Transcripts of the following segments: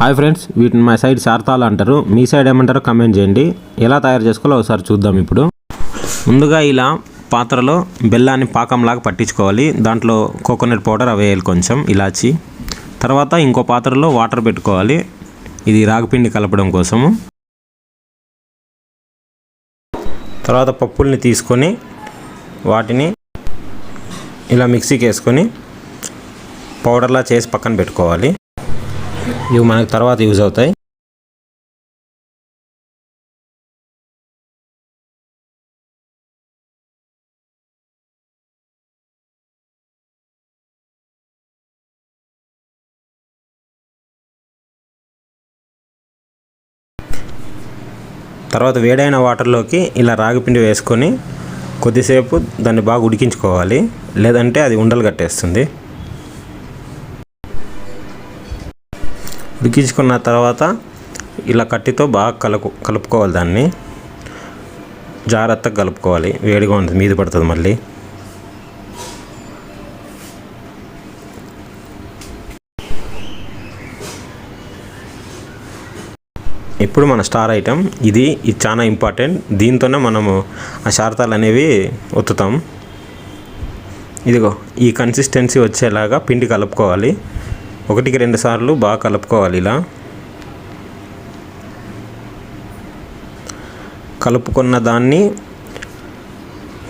Hi friends వీటిని మా side సార్తాలు అంటారు. మీ సైడ్ ఏమంటారో కమెంట్ చేయండి. ఎలా తయారు చేసుకోవాలో ఒకసారి చూద్దాం ఇప్పుడు. ముందుగా ఇలా పాత్రలో బెల్లాన్ని పాకంలాగా పట్టించుకోవాలి. దాంట్లో కోకోనట్ పౌడర్ అవి వేయాలి కొంచెం ఇలాచి. తర్వాత ఇంకో పాత్రలో వాటర్ పెట్టుకోవాలి. ఇది రాగిపిండి కలపడం కోసము. తర్వాత పప్పుల్ని తీసుకొని వాటిని ఇలా మిక్సీకి వేసుకొని పౌడర్లా చేసి పక్కన పెట్టుకోవాలి. ఇవి మనకు తర్వాత యూజ్ అవుతాయి. తర్వాత వేడైన వాటర్లోకి ఇలా రాగిపిండి వేసుకొని కొద్దిసేపు దాన్ని బాగా ఉడికించుకోవాలి. లేదంటే అది ఉండలు కట్టేస్తుంది. ఉడికించుకున్న తర్వాత ఇలా కట్టితో బాగా కలుపు కలుపుకోవాలి దాన్ని. జాగ్రత్తగా కలుపుకోవాలి. వేడిగా ఉంటుంది. మీద పడుతుంది మళ్ళీ. ఇప్పుడు మన స్టార్ ఐటమ్ ఇది ఇది చాలా ఇంపార్టెంట్. దీంతోనే మనము ఆ శారతాలు అనేవి ఒత్తుతాం. ఇదిగో ఈ కన్సిస్టెన్సీ వచ్చేలాగా పిండి కలుపుకోవాలి. ఒకటికి రెండు సార్లు బాగా కలుపుకోవాలి ఇలా. కలుపుకున్న దాన్ని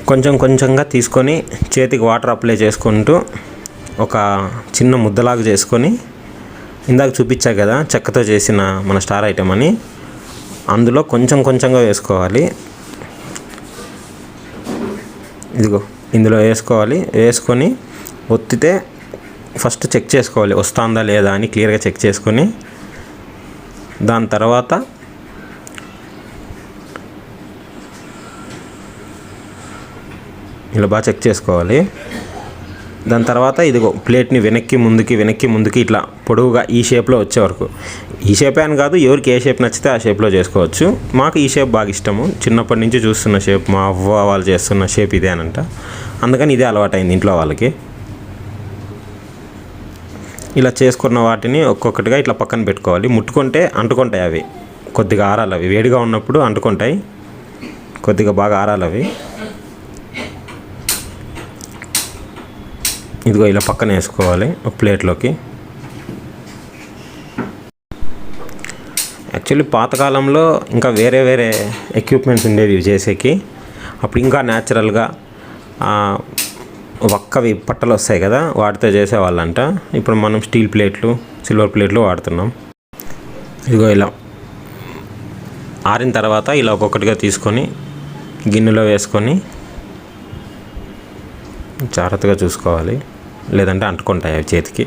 కొంచెం కొంచెంగా తీసుకొని చేతికి వాటర్ అప్లై చేసుకుంటూ ఒక చిన్న ముద్దలాగా చేసుకొని ఇందాక చూపించా కదా చెక్కతో చేసిన మన స్టార్ ఐటెం అని. అందులో కొంచెం కొంచెంగా వేసుకోవాలి. ఇదిగో ఇందులో వేసుకోవాలి. వేసుకొని ఒత్తితే ఫస్ట్ చెక్ చేసుకోవాలి వస్తుందా లేదా అని క్లియర్గా చెక్ చేసుకొని దాని తర్వాత ఇలా బాగా చెక్ చేసుకోవాలి. దాని తర్వాత ఇదిగో ప్లేట్ని వెనక్కి ముందుకి వెనక్కి ముందుకి ఇట్లా పొడవుగా ఈ షేప్లో వచ్చే వరకు. ఈ షేపే అని కాదు ఎవరికి ఏ షేప్ నచ్చితే ఆ షేప్లో చేసుకోవచ్చు. మాకు ఈ షేప్ బాగా ఇష్టము. చిన్నప్పటి నుంచి చూస్తున్న షేప్ మా అవ్వ వాళ్ళు చేస్తున్న షేప్ ఇదే అనంట. అందుకని ఇదే అలవాటైంది ఇంట్లో వాళ్ళకి. ఇలా చేసుకున్న వాటిని ఒక్కొక్కటిగా ఇట్లా పక్కన పెట్టుకోవాలి. ముట్టుకుంటే అంటుకుంటాయి అవి. కొద్దిగా ఆరాలి అవి. వేడిగా ఉన్నప్పుడు అంటుకుంటాయి. కొద్దిగా బాగా ఆరాలి అవి. ఇదిగో ఇలా పక్కన వేసుకోవాలి ఒక ప్లేట్లోకి. యాక్చువల్లీ పాతకాలంలో ఇంకా వేరే వేరే ఎక్విప్మెంట్స్ ఉండేవి ఇవి చేసేకి. అప్పుడు ఇంకా న్యాచురల్గా ఒక్కవి పట్టలు వస్తాయి కదా వాటితో చేసేవాళ్ళంట. ఇప్పుడు మనం స్టీల్ ప్లేట్లు సిల్వర్ ప్లేట్లు వాడుతున్నాం. ఇదిగో ఇలా. ఆరిన తర్వాత ఇలా ఒక్కొక్కటిగా తీసుకొని గిన్నెలో వేసుకొని జాగ్రత్తగా చూసుకోవాలి. లేదంటే అంటుకుంటాయి అవి చేతికి.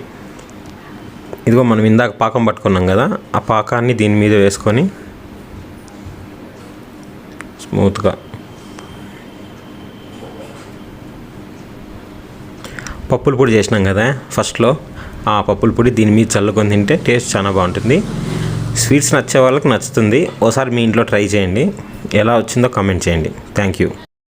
ఇదిగో మనం ఇందాక పాకం పట్టుకున్నాం కదా ఆ పాకాన్ని దీని మీద వేసుకొని స్మూత్గా పప్పుల పొడి చేసినాం కదా ఫస్ట్లో ఆ పప్పుల పొడి దీని మీద చల్లుకొని తింటే టేస్ట్ చాలా బాగుంటుంది. స్వీట్స్ నచ్చే వాళ్ళకి నచ్చుతుంది. ఓసారి మీ ఇంట్లో ట్రై చేయండి. ఎలా వచ్చిందో కామెంట్ చేయండి. Thank you.